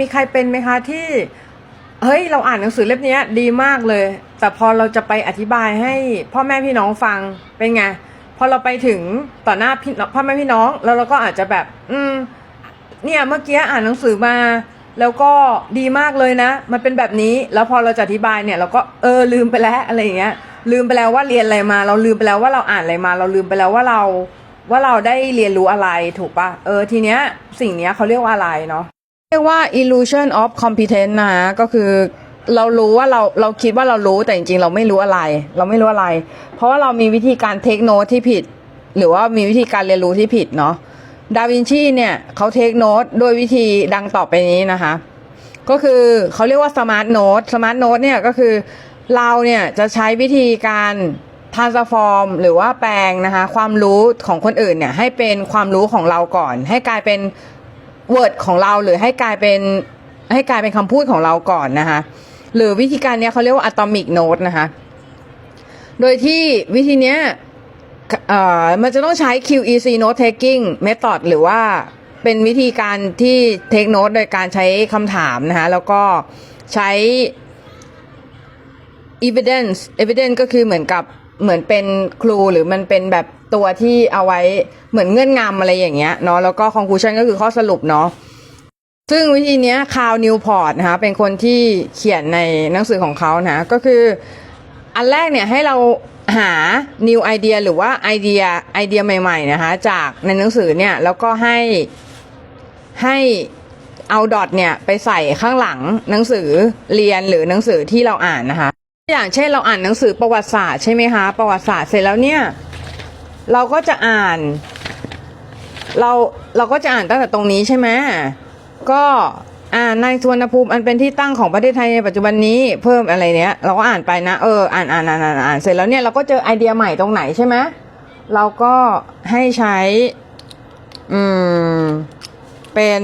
มีใครเป็นไหมคะที่เฮ้ยเราอ่านหนังสือเล่มนี้ดีมากเลย แต่พอเราจะไปอธิบายให้พ่อแม่พี่น้องฟังเป็นไงพอเราไปถึงต่อหน้าพี่องพ่อแม่พี่น้องแล้วเราก็อาจจะแบบ อืม เนี่ยเมื่อกี้อ่านหนังสือมา แล้วก็ดีมากเลยนะ มันเป็นแบบนี้แล้วพอเราจะอธิบายเนี่ย เราก็เออลืมไปแล้วอะไรอย่างเงี้ย ลืมไปแล้วว่าเรียนอะไรมา เราลืมไปแล้วว่าเราอ่านอะไรมา เราลืมไปแล้วว่าเรา ว่าเราได้เรียนรู้อะไรถูกปะเออทีเนี้ยสิ่งเนี้ยเขาเรียกว่าอะไรเนาะ เรียกว่า illusion of competence นะฮะก็คือเรารู้ว่าเราเราคิดว่าเรารู้แต่จริงๆ เราไม่รู้อะไร เราไม่รู้อะไร เพราะว่าเรามีวิธีการเทคโน t ที่ผิด หรือว่ามีวิธีการเรียนรู้ที่ผิดเนาะดาวินชีเนี่ยเขาเทคโน t โดยวิธีดังต่อไปนี้นะคะ ก็คือเขาเรียกว่า smart note smart note เนี่ยก็คือเราเนี่ยจะใช้วิธีการ transform หรือว่าแปลงนะคะความรู้ของคนอื่นเนี่ยให้เป็นความรู้ของเราก่อน ให้กลายเป็น word ของเราหรือให้กลายเป็นให้กลายเป็นคำพูดของเราก่อนนะคะ หรือวิธีการนี้เขาเรียกว่า atomic note นะคะ โดยที่วิธีนี้มันจะต้องใช้ QEC note taking method หรือว่าเป็นวิธีการที่ take note โดยการใช้คำถามนะคะ แล้วก็ใช้ evidence evidence ก็คือเหมือนกับ เหมือนเป็นครูหรือมันเป็นแบบตัวที่เอาไว้เหมือนเงื่อนงำอะไรอย่างเงี้ยเนาะแล้วก็ conclusion ก็คือข้อสรุปเนาะซึ่งวิธีเนี้ยคาวนิวพอร์ตนะคะเป็นคนที่เขียนในหนังสือของเขานะก็คืออันแรกเนี่ยให้เราหา new idea หรือว่าไอเดียไอเดียใหม่ๆนะคะจากในหนังสือเนี่ยแล้วก็ให้ให้เอาดอทเนี่ยไปใส่ข้างหลังหนังสือเรียนหรือหนังสือที่เราอ่านนะคะ อย่างเช่นเราอ่านหนังสือประวัติศาสตร์ใช่ไหมคะประวัติศาสตร์เสร็จแล้วเนี่ยเราก็จะอ่าน เราเราก็จะอ่านตั้งแต่ตรงนี้ใช่ไหมก็อ่านในสวนภูมิอันเป็นที่ตั้งของประเทศไทยในปัจจุบันนี้เพิ่มอะไรเนี้ย เราก็อ่านไปนะเอออ่านอ่านอ่านอ่านอ่านเสร็จแล้วเนี่ยเราก็เจอไอเดียใหม่ตรงไหนใช่ไหมเราก็ให้ใช้อืมเป็น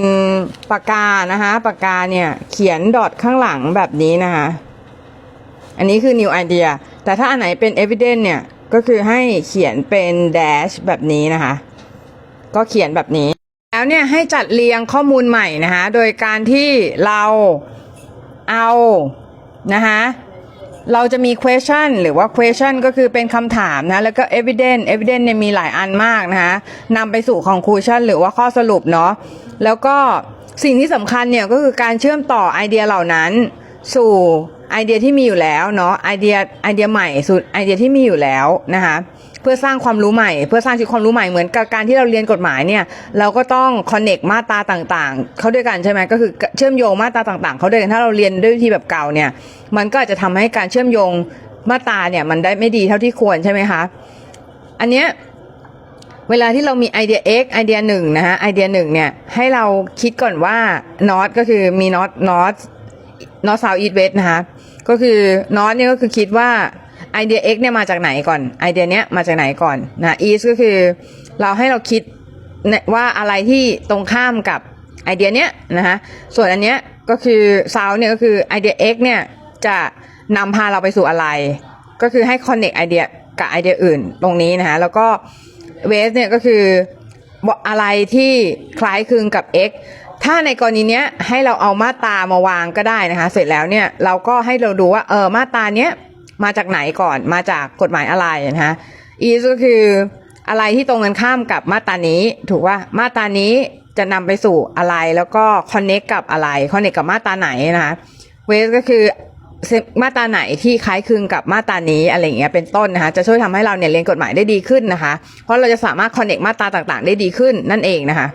ปากกานะคะปากกาเนี่ยเขียนดอทข้างหลังแบบนี้นะคะ อันนี้คือ new idea แต่ถ้าอันไหนเป็น evidence เนี่ย ก็คือให้เขียนเป็น dash แบบนี้นะคะ ก็เขียนแบบนี้ แล้วเนี่ยให้จัดเรียงข้อมูลใหม่นะคะ โดยการที่เราเอานะคะเราจะมี question หรือว่า question ก็คือเป็นคำถามนะ แล้วก็ evidence evidence เนี่ยมีหลายอันมากนะคะนำไปสู่ conclusion หรือว่าข้อสรุปเนาะ แล้วก็สิ่งที่สำคัญเนี่ยก็คือการเชื่อมต่อไอเดียเหล่านั้น สู่ไอเดียที่มีอยู่แล้วเนาะไอเดียไอเดียใหม่สู่ไอเดียที่มีอยู่แล้วนะคะเพื่อสร้างความรู้ใหม่ เพื่อสร้างชีวความรู้ใหม่เหมือนกับการที่เราเรียนกฎหมายเนี่ยเราก็ต้องคอนเน็กมาตราต่างๆเข้าด้วยกันใช่ไหมก็คือเชื่อมโยงมาตราต่างๆเขาด้วยกันถ้าเราเรียนด้วยวิธีแบบเก่าเนี่ยมันก็อาจจะทำให้การเชื่อมโยงมาตราเนี่ยมันได้ไม่ดีเท่าที่ควรใช่ไหมคะอันเนี้ยเวลาที่เรามีไอเดีย X ไอเดียหนึ่งนะฮะไอเดียหนึ่งเนี่ยให้เราคิดก่อนว่า not ก็คือมี not not not south east west นอซาวอีดเวสนะคะก็คือ not เนี่ยก็คือคิดว่าไอเดีย X เนี่ยมาจากไหนก่อนไอเดียเนี้ยมาจากไหนก่อนนะ east ก็คือเราให้เราคิดว่าอะไรที่ตรงข้ามกับไอเดียเนี้ยนะคะส่วนอันเนี้ยก็คือ south เนี่ยก็คือไอเดีย X เนี่ยจะนำพาเราไปสู่อะไร ก็คือให้ connect ไอเดียกับไอเดียอื่นตรงนี้นะคะแล้วก็เวสเนี่ยก็คืออะไรที่คล้ายคลึงกับ x ถ้าในกรณีเนี้ยให้เราเอามาตามาวางก็ได้นะคะ เสร็จแล้วเนี่ยเราก็ให้เราดูว่าเออมาตาเนี้ยมาจากไหนก่อนมาจากกฎหมายอะไรนะคะ is ก็คืออะไรที่ตรงกันข้ามกับมาตานี้ ถูกว่ามาตานี้จะนำไปสู่อะไรแล้วก็ connect กับอะไร connect กับมาตาไหนนะคะเวสก็คือมาตาไหนที่คล้ายคลึงกับมาตานี้อะไรอย่างเงี้ยเป็นต้นนะคะ จะช่วยทำให้เราเนี่ยเรียนกฎหมายได้ดีขึ้นนะคะ เพราะเราจะสามารถคอนเน c t มาตาต่างๆ ได้ดีขึ้นนั่นเองนะคะ